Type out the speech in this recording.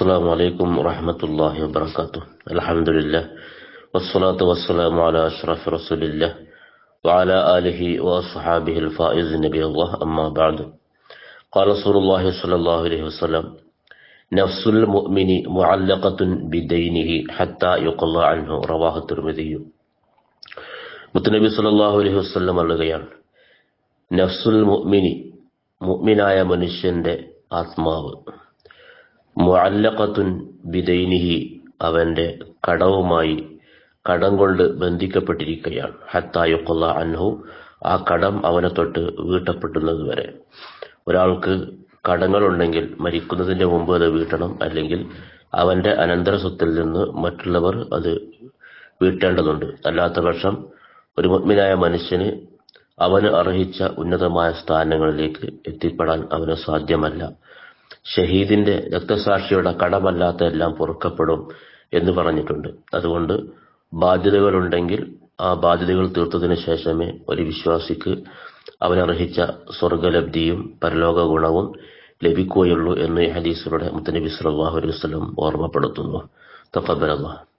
السلام عليكم ورحمة الله وبركاته الحمد لله والصلاة والسلام على أشرف رسول الله وعلى آله وأصحابه الفائز نبي الله أما بعد قال رسول الله صلى الله عليه وسلم نفس المؤمن معلقة بدينه حتى يقضى عنه رواه الترمذي മുത്തനബി സല്ലല്ലാഹു അലൈഹി വസല്ലം പറയുകയാണ് നഫ്സുൽ മുഅ്മിനി മുഅ്മിനായ മനുഷ്യന്റെ ആത്മാവ് മുഅല്ലഖത്തുൻ ബിദൈനിഹി അവന്റെ കടവുമായി കടം കൊണ്ട് ബന്ധിക്കപ്പെട്ടിരിക്കുകയാണ് യുഖല്ല അൻഹു ആ കടം അവനെ തൊട്ട് വീട്ടപ്പെടുന്നത് വരെ. ഒരാൾക്ക് കടങ്ങളുണ്ടെങ്കിൽ മരിക്കുന്നതിന്റെ മുമ്പ് അത് വീട്ടണം അല്ലെങ്കിൽ അവന്റെ അനന്തര സ്വത്തിൽ നിന്ന് മറ്റുള്ളവർ അത് വീട്ടേണ്ടതുണ്ട്. അല്ലാത്ത പക്ഷം ഒരു മുഗ്മിനായ മനുഷ്യന് അവന് അർഹിച്ച ഉന്നതമായ സ്ഥാനങ്ങളിലേക്ക് എത്തിപ്പെടാൻ അവന് സാധ്യമല്ല. ഷഹീദിന്റെ രക്തസാക്ഷിയുടെ കടമല്ലാത്ത എല്ലാം പൊറുക്കപ്പെടും എന്ന് പറഞ്ഞിട്ടുണ്ട്. അതുകൊണ്ട് ബാധ്യതകളുണ്ടെങ്കിൽ ആ ബാധ്യതകൾ തീർത്തതിനു ശേഷമേ ഒരു വിശ്വാസിക്ക് അവനർഹിച്ച സ്വർഗലബ്ധിയും പരലോക ഗുണവും ലഭിക്കുകയുള്ളൂ എന്ന് ഹദീസിലൂടെ മുത്തനബി സല്ലാഹു അലൈഹി വസല്ലം ഓർമ്മപ്പെടുത്തുന്നു. തഖബ്ബലല്ലാഹ്